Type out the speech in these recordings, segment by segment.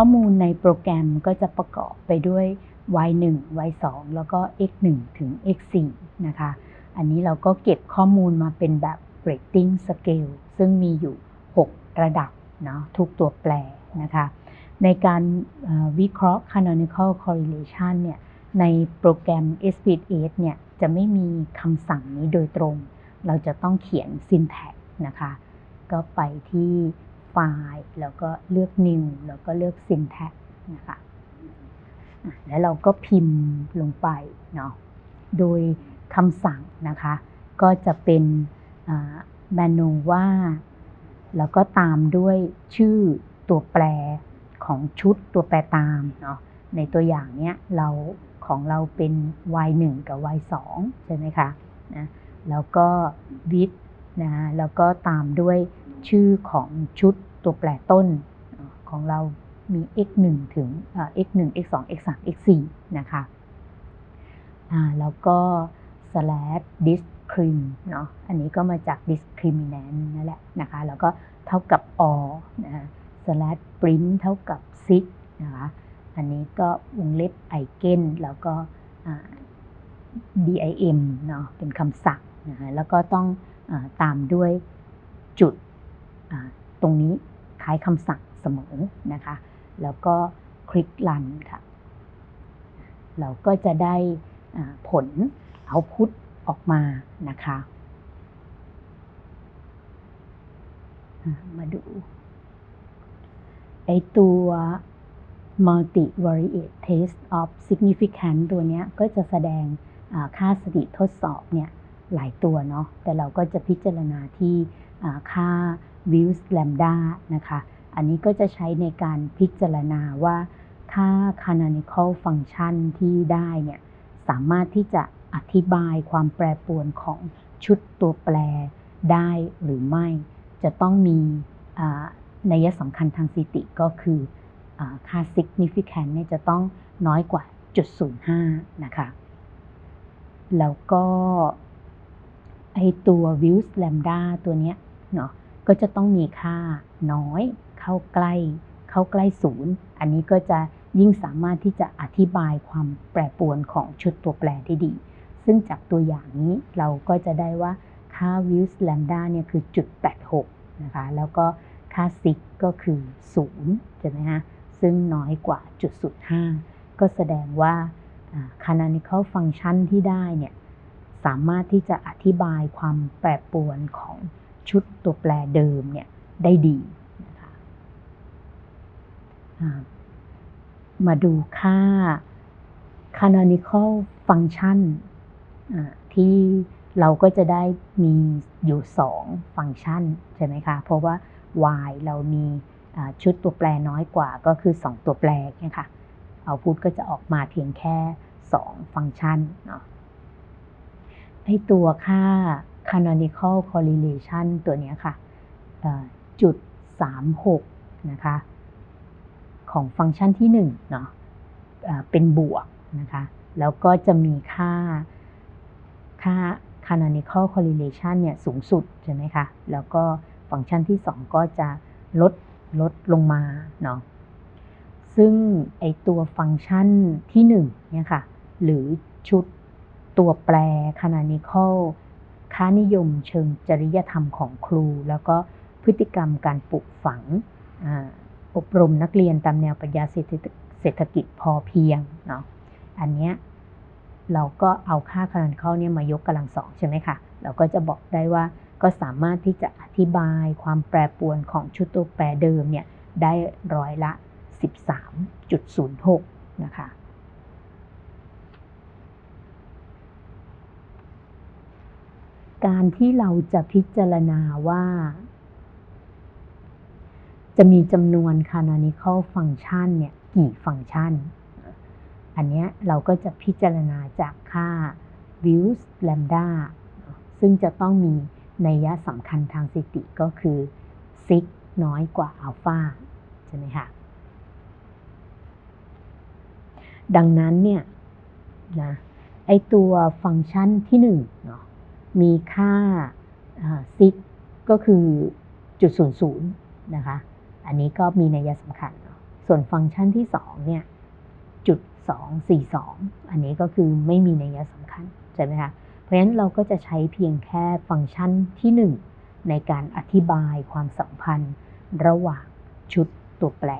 ข้อมูลในโปรแกรมก็จะประกอบไปด้วย y 1 y 2 แล้วก็ x 1 ถึง x 4 นะคะ อันนี้เราก็เก็บข้อมูลมาเป็นแบบ rating scale ซึ่งมีอยู่ 6 ระดับเนาะทุกตัวแปรนะคะ ในการวิเคราะห์ canonical correlation เนี่ยในโปรแกรม SPSS เนี่ยจะไม่มีคำสั่งนี้โดยตรง เราจะต้องเขียน syntax นะคะ ก็ไปที่ ไฟล์แล้วก็เลือก new แล้วก็เลือก syntax นะคะแล้วเราก็พิมพ์ลงไปเนาะโดยคำสั่งนะคะ ก็จะเป็นแมนูว่า แล้วก็ตามด้วยชื่อตัวแปรของชุดตัวแปรตามเนาะในตัวอย่างเนี้ยเราของเราเป็น y 1 กับ y 2 ใช่ไหมคะนะแล้วก็ with นะแล้วก็ตามด้วย ชื่อของชุดตัวแปรต้นของเรามี x 1ถึง x 1 x 2 x 3 x 4นะคะแล้วก็ slash discrim เนาะอันนี้ก็มาจาก discriminant นั่นแหละนะคะ แล้วก็เท่ากับ or นะ slash print เท่ากับ sig นะคะ อันนี้ก็วงเล็บ eigen แล้วก็ dim เนาะเป็นคำสั่งนะคะแล้วก็ต้องอตามด้วยจุด ตรงนี้คล้ายคำสั่งเสมอนะคะ แล้วก็คลิกรันค่ะ เราก็จะได้ผลเอาพุทออกมานะคะ มาดูไอตัว multivariate test of significance ตัวนี้ก็จะแสดงค่าสถิติทดสอบเนี่ยหลายตัวเนาะแต่เราก็จะพิจารณาที่ค่า views lambda นะคะอันนี้ก็จะใช้ในการพิจารณาว่าค่า canonical function ที่ได้เนี่ยสามารถที่จะอธิบายความแปรปรวนของชุดตัวแปรได้หรือไม่ จะต้องมีนัยสำคัญทางสถิติก็คืออค่า significant เนี่ยจะต้องน้อยกว่าจุด05นะคะแล้วก็ไอตัว views lambda ตัวเนี้ยเนาะ ก็จะต้องมีค่าน้อย เข้าใกล้ เข้าใกล้ศูนย์ อันนี้ก็จะยิ่งสามารถที่จะอธิบายความแปรปรวนของชุดตัวแปรได้ดี ซึ่งจากตัวอย่างนี้เราก็จะได้ว่าค่า views lambda เนี่ยคือจุด86นะคะ แล้วก็ค่า sig ก็คือ0ใช่ไหมฮะ ซึ่งน้อยกว่าจุด05ก็แสดงว่า canonical function ที่ได้เนี่ย สามารถที่จะอธิบายความแปรปรวนของ ชุดตัวแปรเดิมเนี่ยได้ดีนะคะมาดูค่า canonical function ที่เราก็จะได้มีอยู่ 2 ฟังก์ชันใช่ไหมคะ เพราะว่า y เรามีชุดตัวแปรน้อยกว่าก็คือ 2 ตัวแปรนะคะเอาพุทก็จะออกมาเพียงแค่ 2 ฟังก์ชันเนาะไอตัวค่า canonical correlation ตัวนี้ค่ะจุด 36 นะคะ ของฟังก์ชันที่1เนาะเป็นบวกนะคะ แล้วก็จะมีค่าค่า canonical correlation เนี่ยสูงสุดใช่ไหมคะ แล้วก็ฟังก์ชันที่ 2 ก็จะลดลดลงมาเนาะ ซึ่งไอตัวฟังก์ชันที่1เนี่ยค่ะ หรือชุดตัวแปร canonical ค่านิยมเชิงจริยธรรมของครู แล้วก็พฤติกรรมการปลูกฝังอบรมนักเรียนตามแนวปรัชญาเศรษฐกิจพอเพียงเนาะอันเนี้ยเราก็เอาค่าคารันเข้าเนี่ยมายกกำลังสองใช่ไหมคะเราก็จะบอกได้ว่าก็สามารถที่จะอธิบายความแปรปรวนของชุดตัวแปรเดิมเนี่ยได้ร้อยละ 13.06 นะคะ การที่เราจะพิจารณาว่า จะมีจำนวน canonical function เนี่ยกี่ฟังก์ชัน อันนี้เราก็จะพิจารณาจากค่า views lambda ซึ่งจะต้องมีนัยยะสำคัญทางสถิติก็คือซิกน้อยกว่าอัลฟาใช่ไหมคะดังนั้นเนี่ยนะไอตัวฟังก์ชันที่หนึ่งเนาะ มีค่าซิกก็คือจุดศูนย์ศูนย์นะคะ อันนี้ก็มีนัยสำคัญ ส่วนฟังก์ชันที่2เนี่ยจุด242อันนี้ก็คือไม่มีนัยสำคัญใช่ไหมคะ เพราะฉะนั้นเราก็จะใช้เพียงแค่ฟังก์ชันที่1ในการอธิบายความสัมพันธ์ระหว่างชุดตัวแปร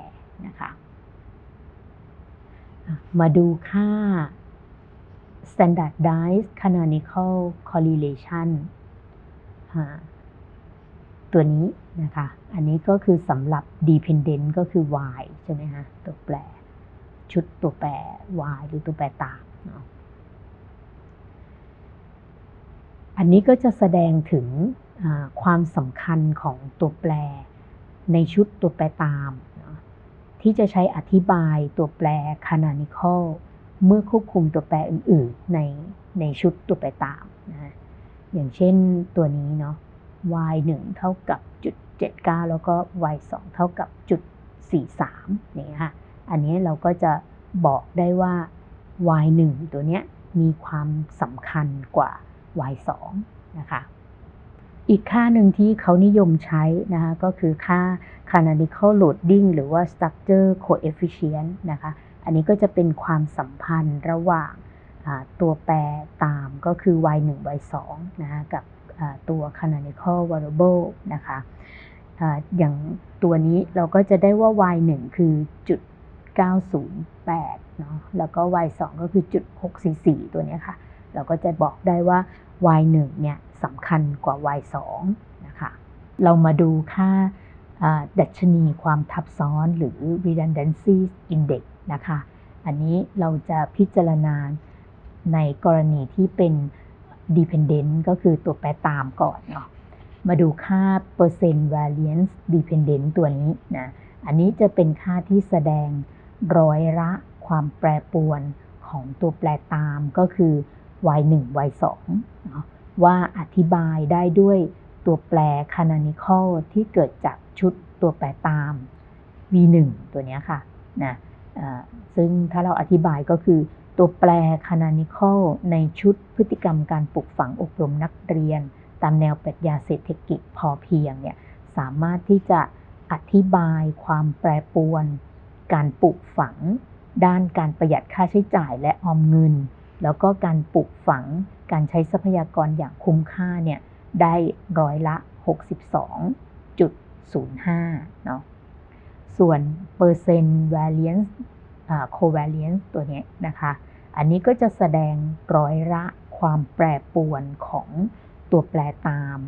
นะคะ มาดูค่า standardized canonical correlation ตัวนี้นะคะ อันนี้ก็คือสำหรับ dependent ก็คือ y ใช่ไหมคะตัวแปร ชุดตัวแปร y หรือตัวแปรตามเนาะอันนี้ก็จะแสดงถึงความสำคัญของตัวแปรในชุดตัวแปรตาม ที่จะใช้อธิบายตัวแปร canonical เมื่อควบคุมตัวแปรอื่นๆในในชุดตัวแปรตามนะอย่างเช่นตัวนี้เนาะ y 1เท่ากับจุด79 แล้วก็ y 2เท่ากับจุด43นี่ยค่ะ อันนี้เราก็จะบอกได้ว่า y 1ตัวเนี้ยมีความสำคัญกว่า y 2นะคะ อีกค่าหนึ่งที่เขานิยมใช้นะคะก็คือค่า canonical loading หรือว่า structure coefficient นะคะ อันนี้ก็จะเป็นความสัมพันธ์ระหว่างตัวแปรตามก็คือ y 1 y 2นะคะกับตัว canonical variable นะคะอย่างตัวนี้เราก็จะได้ว่า y 1คือจุด 908 เนาะแล้วก็ y 2ก็คือจุด 644 ตัวนี้ค่ะ เราก็จะบอกได้ว่า y 1เนี่ยสำคัญกว่า y 2นะคะ เรามาดูค่าดัชนีความทับซ้อนหรือ redundancy index นะคะ อันนี้เราจะพิจารณาในกรณีที่เป็น dependent ก็คือตัวแปรตามก่อนเนาะ มาดูค่า percent variance dependent ตัวนี้นะ อันนี้จะเป็นค่าที่แสดงร้อยละความแปรปรวนของตัวแปรตามก็คือ y 1 y 2เนาะว่าอธิบายได้ด้วยตัวแปร canonical ที่เกิดจากชุดตัวแปรตาม v1 ตัวนี้ค่ะนะ ซึ่งถ้าเราอธิบายก็คือตัวแปร canonical ในชุดพฤติกรรมการปลูกฝังอบรมนักเรียน ตามแนวปรัชญาเศรษฐกิจพอเพียงเนี่ยสามารถที่จะอธิบายความแปรปรวน การปลูกฝัง ด้านการประหยัดค่าใช้จ่ายและออมเงิน แล้วก็การปลูกฝังการใช้ทรัพยากรอย่างคุ้มค่าเนี่ยได้ร้อยละ 62.05เนาะ ส่วนเปอร์เซนต์ variance covariance ตัวนี้นะคะ อันนี้ก็จะแสดงร้อยละความแปรปรวนของตัวแปรตาม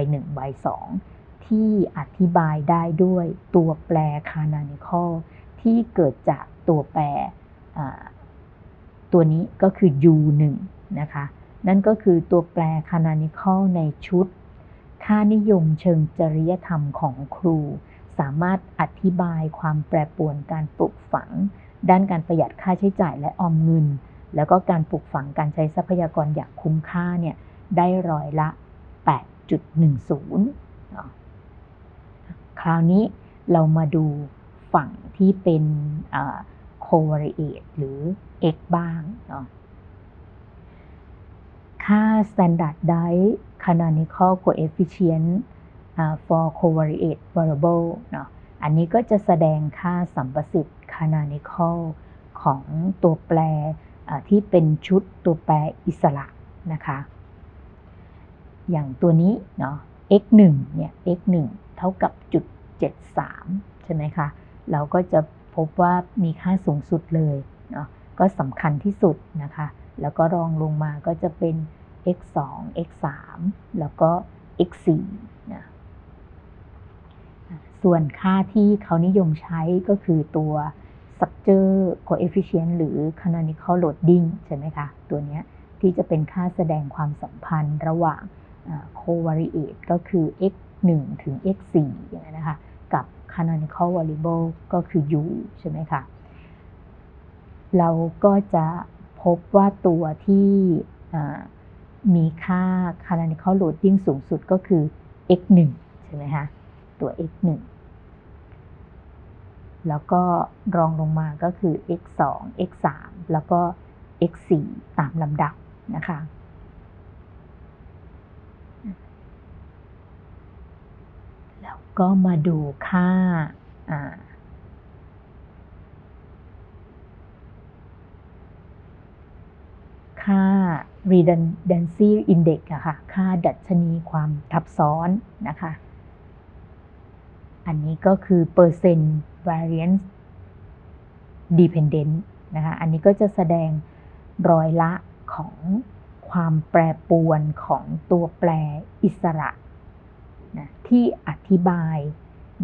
y 1 y 2 ที่อธิบายได้ด้วยตัวแปร canonical ที่เกิดจากตัวแปรตัวนี้ก็คือ u 1 นะคะนั่นก็คือตัวแปร canonical ในชุด ค่านิยมเชิงจริยธรรมของครู สามารถอธิบายความแปรปรวนการปลูกฝัง ด้านการประหยัดค่าใช้จ่ายและออมเงิน แล้วก็การปลูกฝังการใช้ทรัพยากรอย่างคุ้มค่าเนี่ยได้ร้อยละ 8.10 คราวนี้เรามาดูฝั่งที่เป็น covariate หรือ x บ้างเนาะค่า standardized canonical coefficient for covariate variable เนาะอันนี้ก็จะแสดงค่าสัมประสิทธิ์ canonical ของตัวแปรที่เป็นชุดตัวแปรอิสระนะคะ อย่างตัวนี้เนาะ x 1เนี่ย x 1เท่ากับจุด73 ใช่ไหมคะ เราก็จะพบว่ามีค่าสูงสุดเลยเนาะก็สำคัญที่สุดนะคะ แล้วก็รองลงมาก็จะเป็น x 2 x 3แล้วก็ x 4นะ ส่วนค่าที่เขานิยมใช้ก็คือตัว structure coefficient หรือ canonical loading ใช่ไหมคะ ตัวนี้ที่จะเป็นค่าแสดงความสัมพันธ์ระหว่าง covariate ก็คือ x 1 ถึง x 4อย่างนี้นะคะ กับ canonical variable ก็คือ u ใช่ไหมคะ เราก็จะพบว่าตัวที่มีค่า canonical loading สูงสุดก็คือ x 1ใช่ไหมคะ ตัว x 1แล้วก็รองลงมาก็คือ x 2 x 3แล้วก็ x 4ตามลำดับนะคะ แล้วก็มาดูค่าค่า redundancy index อะค่ะ ค่าดัชนีความทับซ้อนนะคะ อันนี้ก็คือเปอร์เซนต์ variance dependent นะคะ อันนี้ก็จะแสดงร้อยละของความแปรปรวนของตัวแปรอิสระนะที่อธิบาย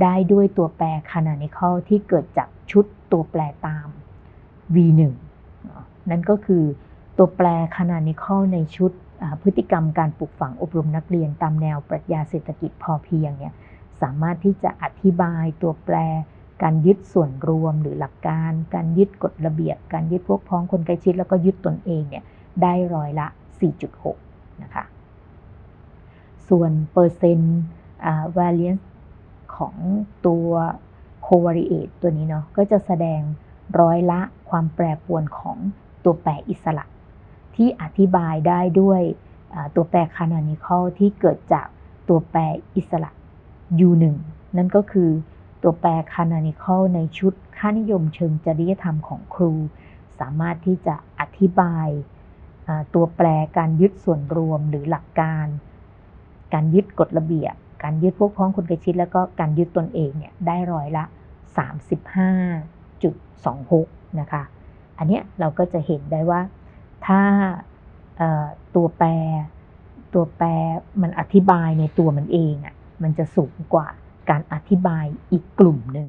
ได้ด้วยตัวแปร canonical ที่เกิดจากชุดตัวแปรตาม v1 นะนั่นก็คือตัวแปร canonical ในชุดพฤติกรรมการปลูกฝังอบรมนักเรียนตามแนวปรัชญาเศรษฐกิจพอเพียงเนี่ย สามารถที่จะอธิบายตัวแปร การยึดส่วนรวมหรือหลักการ การยึดกฎระเบียบ การยึดพวกพ้องคนใกล้ชิด แล้วก็ยึดตนเองเนี่ยได้ร้อยละ 4.6 นะคะ ส่วนเปอร์เซ็นต์ variance ของตัว covariate ตัวนี้เนาะก็จะแสดงร้อยละความแปรปรวนของตัวแปรอิสระ ที่อธิบายได้ด้วยตัวแปร canonical ที่เกิดจากตัวแปรอิสระ U1 นั่นก็คือตัวแปร canonical ในชุดค่านิยมเชิงจริยธรรมของครู สามารถที่จะอธิบายตัวแปรการยึดส่วนรวมหรือหลักการ การยึดกฎระเบียบ การยึดพวกพ้องคนใกล้ชิด แล้วก็การยึดตนเองเนี่ยได้ร้อยละ 35.26 นะคะ อันเนี้ยเราก็จะเห็นได้ว่าถ้าตัวแปรตัวแปรมันอธิบายในตัวมันเองอะ่ะ มันจะสูงกว่าการอธิบายอีกกลุ่มหนึ่ง